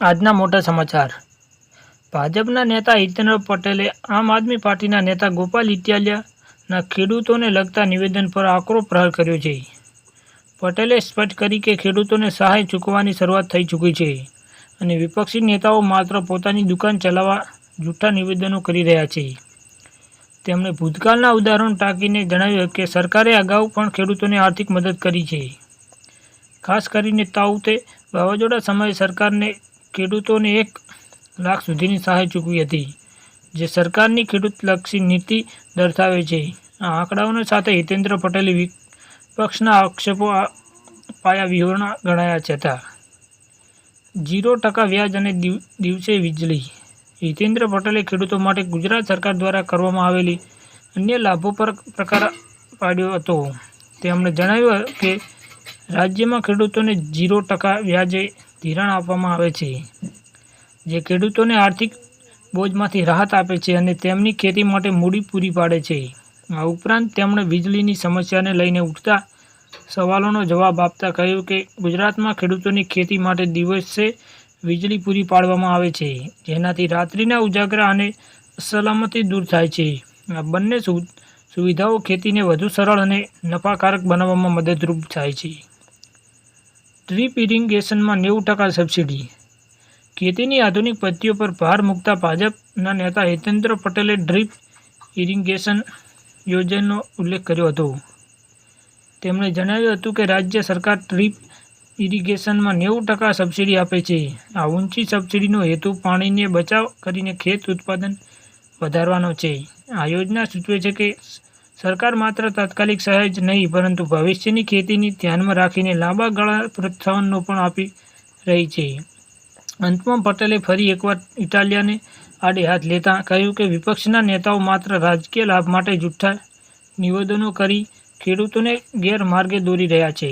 આજના મોટા સમાચાર. ભાજપના નેતા હિતેન્દ્ર પટેલે આમ આદમી પાર્ટીના નેતા ગોપાલ ઇટાલિયાના ખેડૂતોને લગતા નિવેદન પર આકરો પ્રહાર કર્યો છે. પટેલે સ્પષ્ટ કરી કે ખેડૂતોને સહાય ચૂકવવાની શરૂઆત થઈ ચૂકી છે અને વિપક્ષી નેતાઓ માત્ર પોતાની દુકાન ચલાવવા જૂઠા નિવેદનો કરી રહ્યા છે. તેમણે ભૂતકાળના ઉદાહરણ ટાંકીને જણાવ્યું કે સરકારે અગાઉ પણ ખેડૂતોને આર્થિક મદદ કરી છે. ખાસ કરીને તાઉતે વાવાઝોડા સમયે સરકારને ખેડૂતોને એક લાખ સુધીની સહાય ચૂકવી હતી, જે સરકારની ખેડૂતલક્ષી નીતિ દર્શાવે છે. આ આંકડાઓની સાથે હિતેન્દ્ર પટેલે વિપક્ષના આક્ષેપો પાયા વિહોણા ગણાયા હતા. ઝીરો ટકા વ્યાજ અને દિવ- દિવસે વીજળી. હિતેન્દ્ર પટેલે ખેડૂતો માટે ગુજરાત સરકાર દ્વારા કરવામાં આવેલી અન્ય લાભો પર પ્રકાર પાડ્યો હતો. તેમણે જણાવ્યું કે રાજ્યમાં ખેડૂતોને ઝીરો ટકા વ્યાજે ધિરાણ આપવામાં આવે છે. જે ખેડૂતોને આર્થિક બોજમાંથી રાહત આપે છે અને તેમની ખેતી માટે મૂડી પૂરી પાડે છે. આ ઉપરાંત તેમણે વીજળીની સમસ્યાને લઈને ઉઠતા સવાલોનો જવાબ આપતા કહ્યું કે, ગુજરાતમાં ખેડૂતોની ખેતી માટે દિવસે વીજળી પૂરી પાડવામાં આવે છે, જેનાથી રાત્રિના ઉજાગરા અને સલામતી દૂર થાય છે. આ બંને સુવિધાઓ ખેતીને વધુ સરળ અને નફાકારક બનાવવામાં મદદરૂપ થાય છે. ડ્રીપ ઇરિગેશનમાં નેવું ટકા સબસિડી. ખેતીની આધુનિક પદ્ધતિઓ પર ભાર મૂકતા ભાજપના નેતા હિતેન્દ્ર પટેલે ડ્રીપ ઇરિગેશન યોજનાનો ઉલ્લેખ કર્યો હતો. તેમણે જણાવ્યું હતું કે રાજ્ય સરકાર ડ્રીપ ઇરિગેશનમાં નેવું ટકા સબસિડી આપે છે. આ ઊંચી સબસિડીનો હેતુ પાણીને બચાવ કરીને ખેત ઉત્પાદન વધારવાનો છે. આ યોજના સૂચવે છે કે સરકાર માત્ર તાત્કાલિક સહાય જ નહીં, પરંતુ ભવિષ્યની ખેતીને ધ્યાનમાં રાખીને લાંબા ગાળા પ્રોત્સાહનો પણ આપી રહી છે. અંતમાં પટેલે ફરી એકવાર ઇટાલિયાને આડે હાથ લેતા કહ્યું કે વિપક્ષના નેતાઓ માત્ર રાજકીય લાભ માટે જૂઠા નિવેદનો કરી ખેડૂતોને ગેરમાર્ગે દોરી રહ્યા છે.